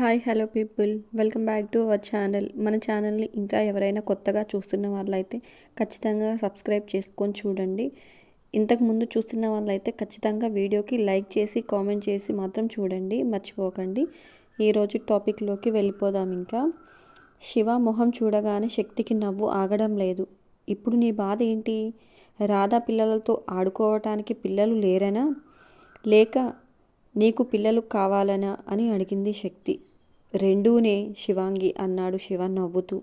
Hi hello people. Welcome back to our channel. మన ఛానల్ని ఇంకా ఎవరైనా కొత్తగా చూస్తున్న వాళ్ళైతే ఖచ్చితంగా సబ్స్క్రైబ్ చేసుకొని చూడండి. ఇంతకు ముందు చూస్తున్న వాళ్ళైతే ఖచ్చితంగా వీడియోకి లైక్ చేసి కామెంట్ చేసి మాత్రం చూడండి. మర్చిపోకండి. ఈరోజు టాపిక్లోకి వెళ్ళిపోదాం ఇంకా. శివ మొహం చూడగానే శక్తికి నవ్వు ఆగడం లేదు. ఇప్పుడు నీ బాధ ఏంటి? రాధా పిల్లలతో ఆడుకోవటానికి పిల్లలు లేరనా? లేక నీకు పిల్లలు కావాలనా? అని అడిగింది శక్తి. రెండూనే శివాంగి అన్నాడు శివ నవ్వుతూ.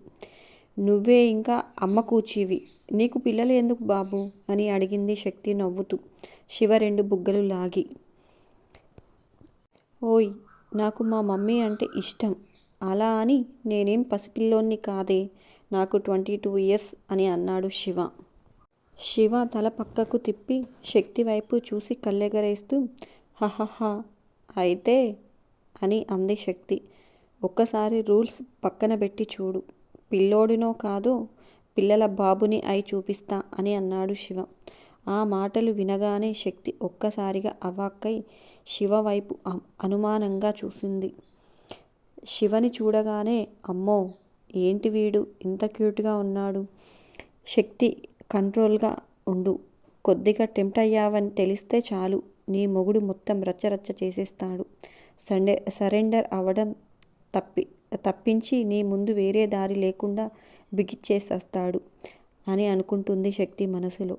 నువ్వే ఇంకా అమ్మ కూచివి. నీకు పిల్లలు ఎందుకు బాబు? అని అడిగింది శక్తి నవ్వుతూ. శివ రెండు బుగ్గలు లాగి. ఓయ్ నాకు మా మమ్మీ అంటే ఇష్టం. అలా అని నేనేం పసిపిల్లోని కాదే. నాకు ట్వంటీ టూ ఇయర్స్ అని అన్నాడు శివ. శివ తల పక్కకు తిప్పి శక్తి వైపు చూసి కళ్ళెగరేస్తూ హహహ అయితే అని అంది శక్తి. ఒక్కసారి రూల్స్ పక్కన పెట్టి చూడు. పిల్లోడినో కాదో పిల్లల బాబుని అయి చూపిస్తా అని అన్నాడు శివ. ఆ మాటలు వినగానే శక్తి ఒక్కసారిగా అవాక్కై శివ వైపు అనుమానంగా చూసింది. శివని చూడగానే అమ్మో ఏంటి వీడు? ఇంత క్యూట్గా ఉన్నాడు. శక్తి కంట్రోల్గా ఉండు. కొద్దిగా టెంప్ట్ అయ్యావని తెలిస్తే చాలు. నీ మొగుడు మొత్తం రచ్చరచ్చ చేసేస్తాడు. సండే సరెండర్ అవ్వడం తప్పి తప్పించి నీ ముందు వేరే దారి లేకుండా బిగిచ్చేసేస్తాడు అని అనుకుంటుంది శక్తి మనసులో.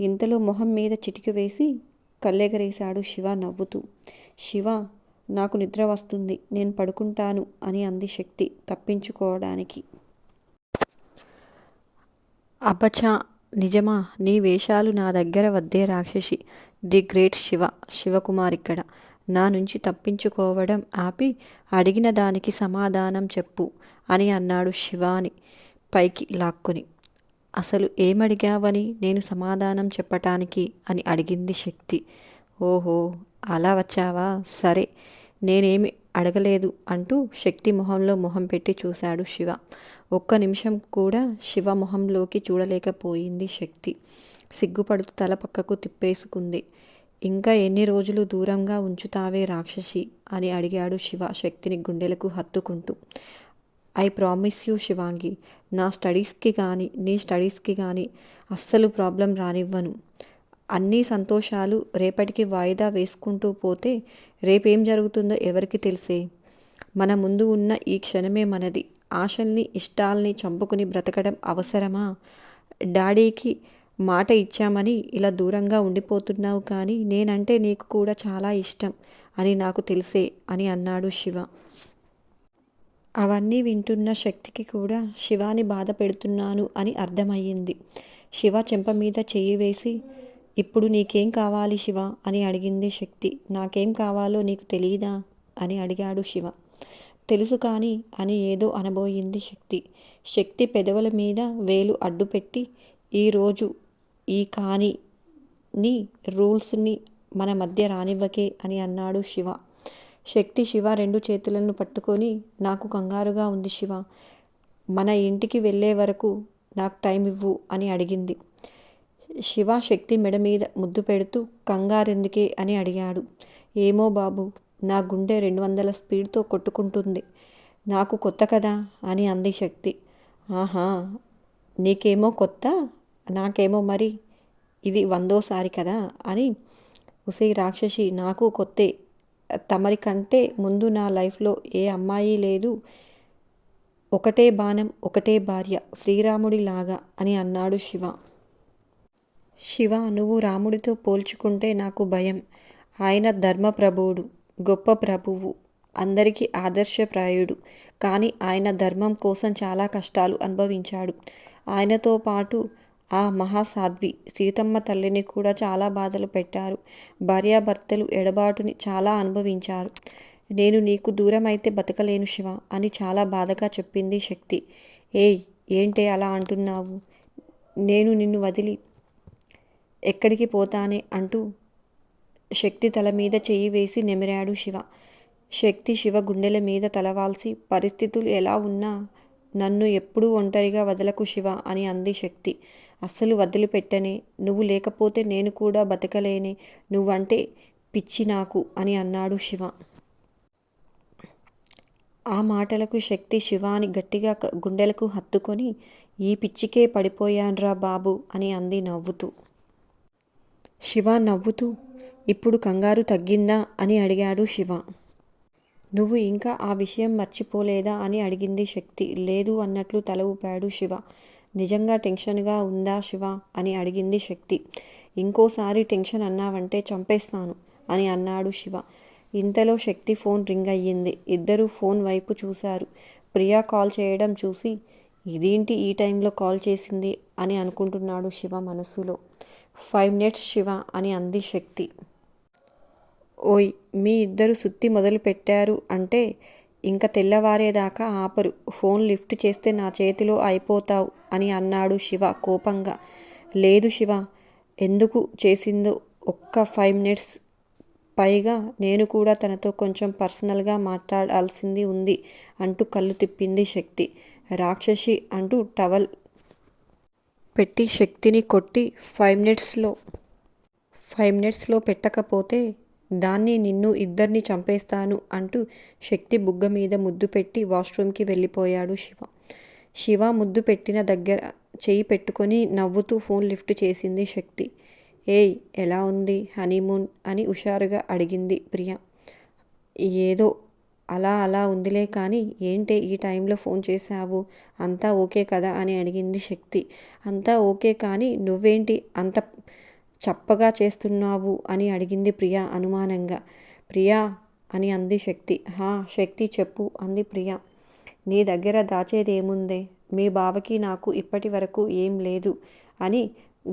ఇంతలో మొహం మీద చిటిక వేసి కళ్ళెగరేశాడు శివ నవ్వుతూ. శివ నాకు నిద్ర వస్తుంది నేను పడుకుంటాను అని అంది శక్తి తప్పించుకోవడానికి. అబ్బచా నిజమా నీ వేషాలు నా దగ్గర వద్దే రాక్షసి. ది గ్రేట్ శివ శివకుమార్ ఇక్కడ నా నుంచి తప్పించుకోవడం ఆపి అడిగిన దానికి సమాధానం చెప్పు అని అన్నాడు శివాని పైకి లాక్కుని. అసలు ఏమడిగావని నేను సమాధానం చెప్పటానికి అని అడిగింది శక్తి. ఓహో అలా వచ్చావా? సరే నేనేమి అడగలేదు అంటూ శక్తి మొహంలో మొహం పెట్టి చూశాడు శివ. ఒక్క నిమిషం కూడా శివ మొహంలోకి చూడలేకపోయింది శక్తి. సిగ్గుపడుతూ తల పక్కకు తిప్పేసుకుంది. ఇంకా ఎన్ని రోజులు దూరంగా ఉంచుతావే రాక్షసి అని అడిగాడు శివ శక్తిని గుండెలకు హత్తుకుంటూ. ఐ ప్రామిస్ యూ శివాంగి నా స్టడీస్కి కానీ నీ స్టడీస్కి కానీ అస్సలు ప్రాబ్లం రానివ్వను. అన్ని సంతోషాలు రేపటికి వాయిదా వేసుకుంటూ పోతే రేపేం జరుగుతుందో ఎవరికి తెలిసే? మన ముందు ఉన్న ఈ క్షణమే మనది. ఆశల్ని ఇష్టాల్ని చంపుకుని బ్రతకడం అవసరమా? డాడీకి మాట ఇచ్చామని ఇలా దూరంగా ఉండిపోతున్నావు కానీ నేనంటే నీకు కూడా చాలా ఇష్టం అని నాకు తెలిసే అని అన్నాడు శివ. అవన్నీ వింటున్న శక్తికి కూడా శివాని బాధ పెడుతున్నాను అని అర్థమయ్యింది. శివ చెంప మీద చెయ్యి వేసి ఇప్పుడు నీకేం కావాలి శివ? అని అడిగింది శక్తి. నాకేం కావాలో నీకు తెలియదా అని అడిగాడు శివ. తెలుసు కానీ అని ఏదో అనబోయింది శక్తి. శక్తి పెదవుల మీద వేలు అడ్డుపెట్టి ఈరోజు ఈ కానిని రూల్స్ని మన మధ్య రానివ్వకే అని అన్నాడు శివ. శక్తి శివ రెండు చేతులను పట్టుకొని నాకు కంగారుగా ఉంది శివ. మన ఇంటికి వెళ్ళే వరకు నాకు టైం ఇవ్వు అని అడిగింది. శివ శక్తి మెడ మీద ముద్దు పెడుతూ కంగారెందుకే? అని అడిగాడు. ఏమో బాబు నా గుండె రెండు వందల స్పీడ్తో కొట్టుకుంటుంది. నాకు కొత్త కదా అని అంది శక్తి. ఆహా నీకేమో కొత్త? నాకేమో మరి ఇది వందోసారి కదా అని ఉసే రాక్షసి నాకు కొత్తే తమరి కంటే ముందు నా లైఫ్లో ఏ అమ్మాయి లేదు. ఒకటే బాణం ఒకటే భార్య శ్రీరాముడి లాగా అని అన్నాడు శివ. శివ నువ్వు రాముడితో పోల్చుకుంటే నాకు భయం. ఆయన ధర్మప్రభువుడు గొప్ప ప్రభువు అందరికీ ఆదర్శప్రాయుడు. కానీ ఆయన ధర్మం కోసం చాలా కష్టాలు అనుభవించాడు. ఆయనతో పాటు ఆ మహాసాధ్వి సీతమ్మ తల్లిని కూడా చాలా బాధలు పెట్టారు. భార్యాభర్తలు ఎడబాటుని చాలా అనుభవించారు. నేను నీకు దూరం అయితే బతకలేను శివ అని చాలా బాధగా చెప్పింది శక్తి. ఏయ్ ఏంటే అలా అంటున్నావు? నేను నిన్ను వదిలి ఎక్కడికి పోతానే? అంటూ శక్తి తల మీద చెయ్యి వేసి నెమిరాడు శివ. శక్తి శివ గుండెల మీద తలవాల్సి పరిస్థితులు ఎలా ఉన్నా నన్ను ఎప్పుడూ ఒంటరిగా వదలకు శివ అని అంది శక్తి. అస్సలు వదిలిపెట్టనే నువ్వు లేకపోతే నేను కూడా బతకలేనే నువ్వంటే పిచ్చి నాకు అని అన్నాడు శివ. ఆ మాటలకు శక్తి శివాని గట్టిగా గుండెలకు హత్తుకొని ఈ పిచ్చికే పడిపోయాన్రా బాబు అని అంది నవ్వుతూ. శివ నవ్వుతూ ఇప్పుడు కంగారు తగ్గిందా అని అడిగాడు శివ. నువ్వు ఇంకా ఆ విషయం మర్చిపోలేదా అని అడిగింది శక్తి. లేదు అన్నట్లు తల ఊపాడు శివ. నిజంగా టెన్షన్గా ఉందా శివ? అని అడిగింది శక్తి. ఇంకోసారి టెన్షన్ అన్నావంటే చంపేస్తాను అని అన్నాడు శివ. ఇంతలో శక్తి ఫోన్ రింగ్ అయ్యింది. ఇద్దరూ ఫోన్ వైపు చూశారు. ప్రియా కాల్ చేయడం చూసి ఇదేంటి ఈ టైంలో కాల్ చేసింది? అని అనుకుంటున్నాడు శివ మనసులో. ఫైవ్ మినిట్స్ శివ అని అంది శక్తి. ఓయ్ మీ ఇద్దరు సుత్తి మొదలు పెట్టారు అంటే ఇంక తెల్లవారేదాకా ఆపరు. ఫోన్ లిఫ్ట్ చేస్తే నా చేతిలో అయిపోతావు అని అన్నాడు శివ కోపంగా. లేదు శివ ఎందుకు చేసిందో ఒక్క ఫైవ్ మినిట్స్ పైగా నేను కూడా తనతో కొంచెం పర్సనల్గా మాట్లాడాల్సింది ఉంది అంటూ కళ్ళు తిప్పింది శక్తి. రాక్షసి అంటూ టవల్ పెట్టి శక్తిని కొట్టి ఫైవ్ మినిట్స్లో ఫైవ్ మినిట్స్లో పెట్టకపోతే దాన్ని నిన్ను ఇద్దరిని చంపేస్తాను అంటూ శక్తి బుగ్గ మీద ముద్దు పెట్టి వాష్రూమ్కి వెళ్ళిపోయాడు శివ. శివ ముద్దు పెట్టిన దగ్గర చేయి పెట్టుకొని నవ్వుతూ ఫోన్ లిఫ్ట్ చేసింది శక్తి. ఏయ్ ఎలా ఉంది హనీమూన్? అని హుషారుగా అడిగింది ప్రియ. ఏదో అలా అలా ఉందిలే కానీ ఏంటే ఈ టైంలో ఫోన్ చేశావు? అంతా ఓకే కదా? అని అడిగింది శక్తి. అంతా ఓకే కానీ నువ్వేంటి? అంత చప్పగా చేస్తున్నావు అని అడిగింది ప్రియ అనుమానంగా. ప్రియా అని అంది శక్తి. హా శక్తి చెప్పు అంది ప్రియ. నీ దగ్గర దాచేదేముందే? మీ బావకి నాకు ఇప్పటి వరకు ఏం లేదు అని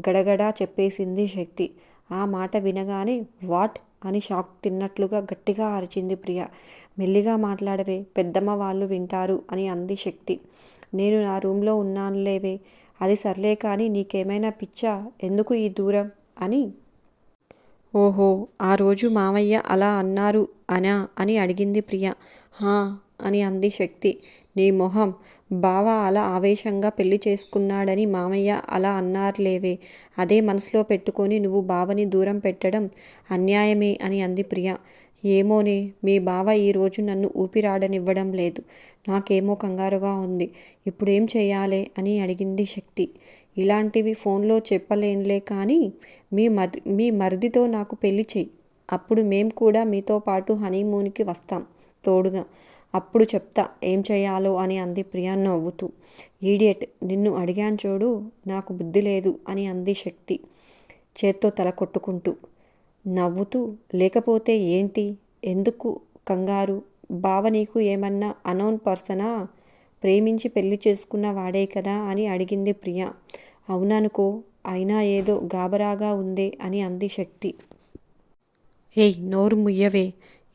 గడగడా చెప్పేసింది శక్తి. ఆ మాట వినగానే వాట్ అని షాక్ తిన్నట్లుగా గట్టిగా అరిచింది ప్రియ. మెల్లిగా మాట్లాడవే పెద్దమ్మ వాళ్ళు వింటారు అని అంది శక్తి. నేను నా రూమ్లో ఉన్నానులేవే అది సర్లే కానీ నీకేమైనా పిచ్చా? ఎందుకు ఈ దూరం? అని. ఓహో ఆ రోజు మామయ్య అలా అన్నారు అనా అని అడిగింది ప్రియ. హా అని అంది శక్తి. నీ మొహం. బావ అలా ఆవేశంగా పెళ్ళి చేసుకున్నాడని మామయ్య అలా అన్నారులేవే. అదే మనసులో పెట్టుకొని నువ్వు బావని దూరం పెట్టడం అన్యాయమే అని అంది ప్రియ. ఏమోనే మీ బావ ఈరోజు నన్ను ఊపిరాడనివ్వడం లేదు. నాకేమో కంగారుగా ఉంది. ఇప్పుడేం చేయాలి అని అడిగింది శక్తి. ఇలాంటివి ఫోన్లో చెప్పలేనులే కానీ మీ మర్ మీ మరిదితో నాకు పెళ్ళి చెయ్యి. అప్పుడు మేం కూడా మీతో పాటు హనీమూన్కి వస్తాం తోడుగా. అప్పుడు చెప్తా ఏం చేయాలో అని అంది ప్రియా నవ్వుతూ. ఈడియట్ నిన్ను అడిగాను చూడు నాకు బుద్ధి లేదు అని అంది శక్తి చేత్తో తల కొట్టుకుంటూ. నవ్వుతూ లేకపోతే ఏంటి? ఎందుకు? కంగారు. బావ నీకు ఏమన్నా అనౌన్ పర్సనా? ప్రేమించి పెళ్ళి చేసుకున్న వాడే కదా అని అడిగింది ప్రియ. అవుననుకో అయినా ఏదో గాబరాగా ఉందే అని అంది శక్తి. ఏయ్ నోరు ముయ్యవే.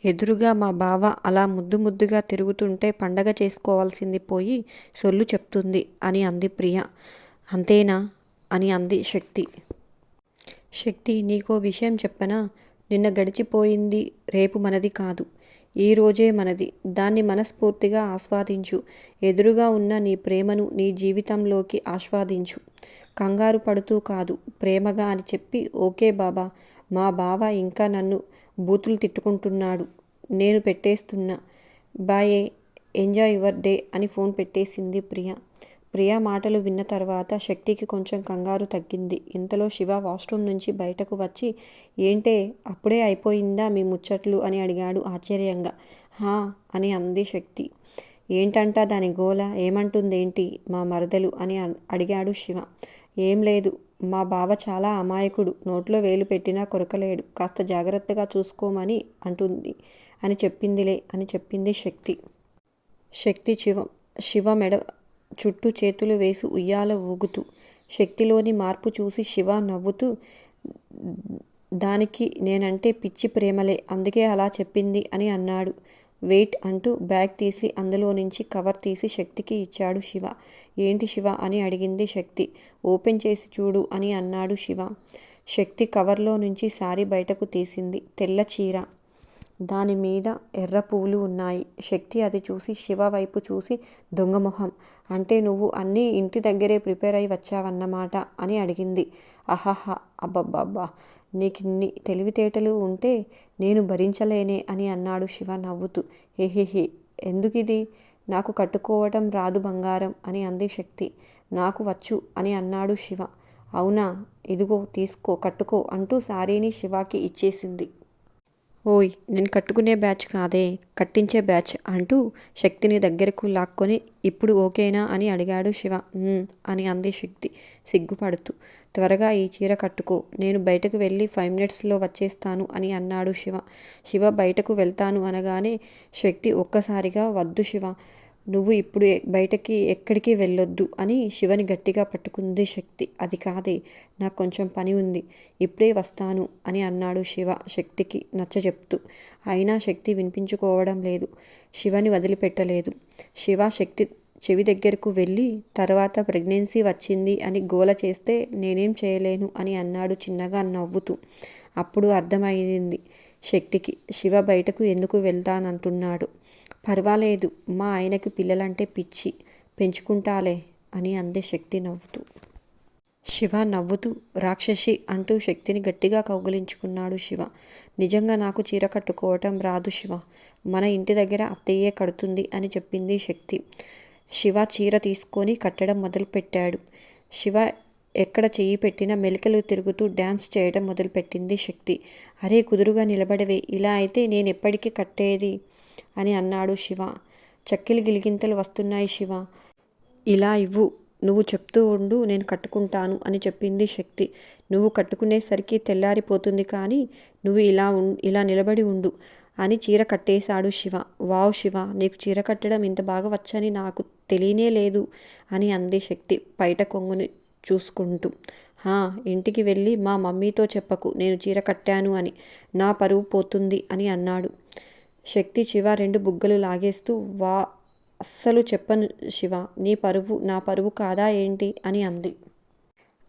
ఎదురుగా మా బావ అలా ముద్దు ముద్దుగా తిరుగుతుంటే పండగ చేసుకోవాల్సింది పోయి సొల్లు చెప్తుంది అని అంది ప్రియ. అంతేనా? అని అంది శక్తి. శక్తి నీకో విషయం చెప్పనా? నిన్న గడిచిపోయింది రేపు మనది కాదు. ఈ రోజే మనది. దాన్ని మనస్ఫూర్తిగా ఆస్వాదించు. ఎదురుగా ఉన్న నీ ప్రేమను నీ జీవితంలోకి ఆస్వాదించు. కంగారు పడుతూ కాదు ప్రేమగా అని చెప్పి ఓకే బాబా మా బావ ఇంకా నన్ను బూతులు తిట్టుకుంటున్నాడు. నేను పెట్టేస్తున్నా బాయే ఎంజాయ్ యువర్ డే అని ఫోన్ పెట్టేసింది ప్రియ. ప్రియ మాటలు విన్న తర్వాత శక్తికి కొంచెం కంగారు తగ్గింది. ఇంతలో శివ వాష్రూమ్ నుంచి బయటకు వచ్చి ఏంటే అప్పుడే అయిపోయిందా మీ ముచ్చట్లు? అని అడిగాడు ఆశ్చర్యంగా. హా అని అంది శక్తి. ఏంటంట దాని గోల? ఏమంటుందేంటి మా మరదలు? అని అన్- అడిగాడు శివ. ఏం లేదు మా బావ చాలా అమాయకుడు నోట్లో వేలు పెట్టినా కొరకలేడు కాస్త జాగ్రత్తగా చూసుకోమని అంటుంది అని చెప్పిందిలే అని చెప్పింది శక్తి. శక్తి శివ శివ మెడ చుట్టూ చేతులు వేసి ఉయ్యాల ఊగుతూ శక్తిలోని మార్పు చూసి శివ నవ్వుతూ దానికి నేనంటే పిచ్చి ప్రేమలే అందుకే అలా చెప్పింది అని అన్నాడు. వెయిట్ అంటూ బ్యాగ్ తీసి అందులో నుంచి కవర్ తీసి శక్తికి ఇచ్చాడు శివ. ఏంటి శివ? అని అడిగింది శక్తి. ఓపెన్ చేసి చూడు అని అన్నాడు శివ. శక్తి కవర్లో నుంచి సారీ బయటకు తీసింది. తెల్ల చీర దాని మీద ఎర్ర పువ్వులు ఉన్నాయి. శక్తి అది చూసి శివ వైపు చూసి దొంగమొహం అంటే నువ్వు అన్నీ ఇంటి దగ్గరే ప్రిపేర్ అయి వచ్చావన్నమాట అని అడిగింది. అహహ అబ్బబ్బబ్బా. నీకిన్ని తెలివితేటలు ఉంటే నేను భరించలేనే అని అన్నాడు శివ నవ్వుతూ. హెహెహే ఎందుకిది? నాకు కట్టుకోవటం రాదు బంగారం అని అంది శక్తి. నాకు వచ్చు అని అన్నాడు శివ. అవునా ఇదిగో తీసుకో కట్టుకో అంటూ శారీని శివాకి ఇచ్చేసింది. ఓయ్ నేను కట్టుకునే బ్యాచ్ కాదే కట్టించే బ్యాచ్ అంటూ శక్తిని దగ్గరకు లాక్కొని ఇప్పుడు ఓకేనా అని అడిగాడు శివ. అని అంది శక్తి సిగ్గుపడుతూ. త్వరగా ఈ చీర కట్టుకో నేను బయటకు వెళ్ళి ఫైవ్ మినిట్స్లో వచ్చేస్తాను అని అన్నాడు శివ. శివ బయటకు వెళ్తాను అనగానే శక్తి ఒక్కసారిగా వద్దు శివ నువ్వు ఇప్పుడు బయటకి ఎక్కడికి వెళ్ళొద్దు అని శివని గట్టిగా పట్టుకుంది శక్తి. అది కాదే నాకు కొంచెం పని ఉంది ఇప్పుడే వస్తాను అని అన్నాడు శివ శక్తికి నచ్చ చెప్తూ. అయినా శక్తి వినిపించుకోవడం లేదు శివని వదిలిపెట్టలేదు. శివ శక్తి చెవి దగ్గరకు వెళ్ళి తర్వాత ప్రెగ్నెన్సీ వచ్చింది అని గోల చేస్తే నేనేం చేయలేను అని అన్నాడు చిన్నగా నవ్వుతూ. అప్పుడు అర్థమైంది శక్తికి శివ బయటకు ఎందుకు వెళ్తానంటున్నాడు. పర్వాలేదు మా ఆయనకి పిల్లలంటే పిచ్చి పెంచుకుంటాలే అని అంది శక్తి నవ్వుతూ. శివ నవ్వుతూ రాక్షసి అంటూ శక్తిని గట్టిగా కౌగిలించుకున్నాడు శివ. నిజంగా నాకు చీర కట్టుకోవటం రాదు శివ. మన ఇంటి దగ్గర అత్తయ్యే కడుతుంది అని చెప్పింది శక్తి. శివ చీర తీసుకొని కట్టడం మొదలుపెట్టాడు. శివ ఎక్కడ చెయ్యి పెట్టినా మెలికలు తిరుగుతూ డ్యాన్స్ చేయడం మొదలుపెట్టింది శక్తి. అరే కుదురుగా నిలబడవే. ఇలా అయితే నేను ఎప్పటికీ కట్టేది? అని అన్నాడు శివ. చక్కిలి గిలిగింతలు వస్తున్నాయి శివ. ఇలా ఇవ్వు. నువ్వు చెప్తూ ఉండు నేను కట్టుకుంటాను అని చెప్పింది శక్తి. నువ్వు కట్టుకునేసరికి తెల్లారిపోతుంది కానీ నువ్వు ఇలా ఉం ఇలా నిలబడి ఉండు అని చీర కట్టేశాడు శివ. వావ్ శివ నీకు చీర కట్టడం ఇంత బాగా వచ్చని నాకు తెలియనే లేదు అని అంది శక్తి బయట కొంగుని చూసుకుంటూ. హా ఇంటికి వెళ్ళి మా మమ్మీతో చెప్పకు నేను చీర కట్టాను అని. నా పరువు పోతుంది అని అన్నాడు. శక్తి శివ రెండు బుగ్గలు లాగేస్తూ వా అస్సలు చెప్పను శివ నీ పరువు నా పరువు కాదా ఏంటి? అని అంది.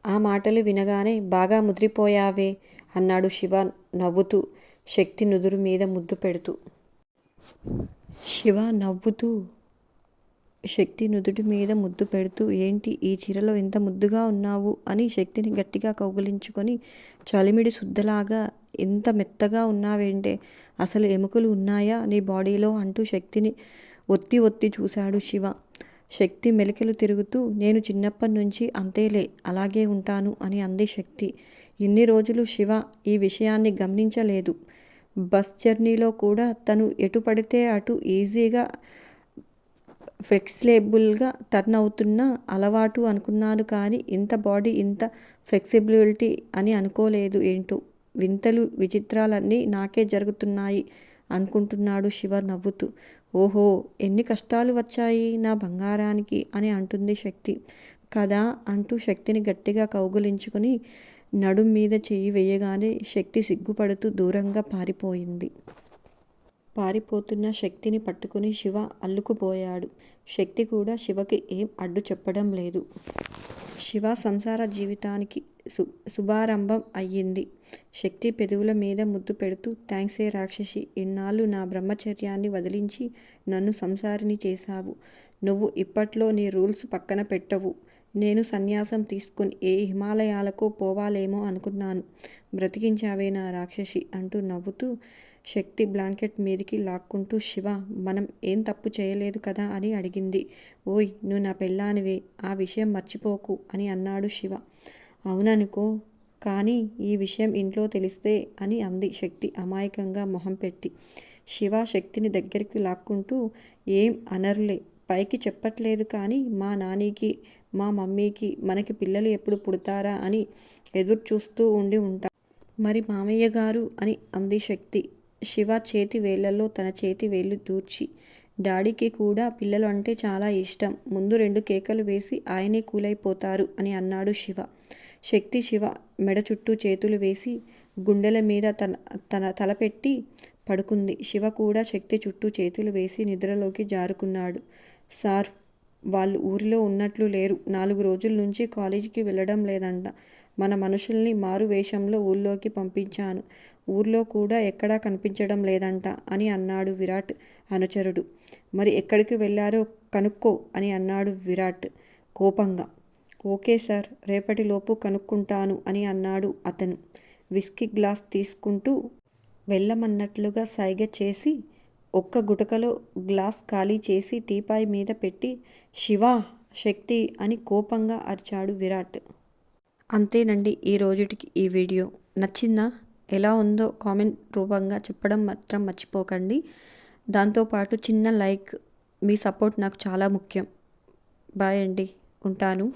ఆ మాటలు వినగానే బాగా ముదిరిపోయావే అన్నాడు శివ నవ్వుతూ శక్తి నుదురు మీద ముద్దు పెడుతూ. శివ నవ్వుతూ శక్తి నుదుటి మీద ముద్దు పెడుతూ ఏంటి ఈ చీరలో ఎంత ముద్దుగా ఉన్నావు? అని శక్తిని గట్టిగా కౌగిలించుకొని చలిమిడి శుద్ధలాగా ఎంత మెత్తగా ఉన్నావేంటే అసలు ఎముకలు ఉన్నాయా? నీ బాడీలో అంటూ శక్తిని ఒత్తి ఒత్తి చూశాడు శివ. శక్తి మెలికలు తిరుగుతూ నేను చిన్నప్పటి నుంచి అంతేలే అలాగే ఉంటాను అని అంది శక్తి. ఇన్ని రోజులు శివ ఈ విషయాన్ని గమనించలేదు. బస్ జర్నీలో కూడా తను ఎటు పడితే అటు ఈజీగా ఫ్లెక్సిబుల్గా టర్న్ అవుతున్న అలవాటు అనుకున్నాను కానీ ఇంత బాడీ ఇంత ఫ్లెక్సిబిలిటీ అని అనుకోలేదు ఏంటో. వింతలు విచిత్రాలన్నీ నాకే జరుగుతున్నాయి అనుకుంటున్నాడు శివ నవ్వుతూ. ఓహో ఎన్ని కష్టాలు వచ్చాయి నా బంగారానికి అని అంటుంది శక్తి. కదా అంటూ శక్తిని గట్టిగా కౌగులించుకొని నడుం మీద చెయ్యి వేయగానే శక్తి సిగ్గుపడుతూ దూరంగా పారిపోయింది. పారిపోతున్న శక్తిని పట్టుకుని శివ అల్లుకుపోయాడు. శక్తి కూడా శివకి ఏం అడ్డు చెప్పడం లేదు. శివ సంసార జీవితానికి సు శుభారంభం అయ్యింది. శక్తి పెదవుల మీద ముద్దు పెడుతూ థ్యాంక్సే రాక్షసి ఇన్నాళ్ళు నా బ్రహ్మచర్యాన్ని వదిలించి నన్ను సంసారిని చేశావు. నువ్వు ఇప్పట్లో నీ రూల్స్ పక్కన పెట్టవు. నేను సన్యాసం తీసుకుని ఏ హిమాలయాలకు పోవాలేమో అనుకున్నాను. బ్రతికించావే నా రాక్షసి అంటూ నవ్వుతూ శక్తి బ్లాంకెట్ మీదికి లాక్కుంటూ శివ మనం ఏం తప్పు చేయలేదు కదా అని అడిగింది. ఓయ్ నువ్వు నా పెళ్ళానివే ఆ విషయం మర్చిపోకు అని అన్నాడు శివ. అవుననుకో కానీ ఈ విషయం ఇంట్లో తెలిస్తే అని అంది శక్తి అమాయకంగా మొహం పెట్టి. శివ శక్తిని దగ్గరికి లాక్కుంటూ ఏం అనరులే పైకి చెప్పట్లేదు కానీ మా నానికి మా మమ్మీకి మనకి పిల్లలు ఎప్పుడు పుడతారా అని ఎదురు చూస్తూ ఉండి ఉంటా. మరి మామయ్య గారు అని అంది శక్తి. శివ చేతి వేళ్ళలో తన చేతి వేళ్ళు దూర్చి డాడీకి కూడా పిల్లలు అంటే చాలా ఇష్టం. ముందు రెండు కేకలు వేసి ఆయనే కూలైపోతారు అని అన్నాడు శివ. శక్తి శివ మెడ చుట్టూ చేతులు వేసి గుండెల మీద తన తన తలపెట్టి పడుకుంది. శివ కూడా శక్తి చుట్టూ చేతులు వేసి నిద్రలోకి జారుకున్నాడు. సార్ వాళ్ళు ఊరిలో ఉన్నట్లు లేరు. నాలుగు రోజుల నుంచి కాలేజీకి వెళ్ళడం లేదంట. మన మనుషుల్ని మారు వేషంలో ఊళ్ళోకి పంపించాను. ఊర్లో కూడా ఎక్కడా కనిపించడం లేదంట అని అన్నాడు విరాట్ అనుచరుడు. మరి ఎక్కడికి వెళ్ళారో కనుక్కో అని అన్నాడు విరాట్ కోపంగా. ఓకే సార్ రేపటిలోపు కనుక్కుంటాను అని అన్నాడు అతను. విస్కీ గ్లాస్ తీసుకుంటూ వెళ్ళమన్నట్లుగా సైగ చేసి ఒక్క గుటకలో గ్లాస్ ఖాళీ చేసి టీపాయ్ మీద పెట్టి శివా శక్తి అని కోపంగా అరిచాడు విరాట్. అంతేనండి ఈ రోజుటికి ఈ వీడియో. నచ్చిందా? ఎలా ఉందో కామెంట్ రూపంగా చెప్పడం మాత్రం మర్చిపోకండి. దాంతోపాటు చిన్న లైక్ మీ సపోర్ట్ నాకు చాలా ముఖ్యం. బాయ్ అండి. ఉంటాను.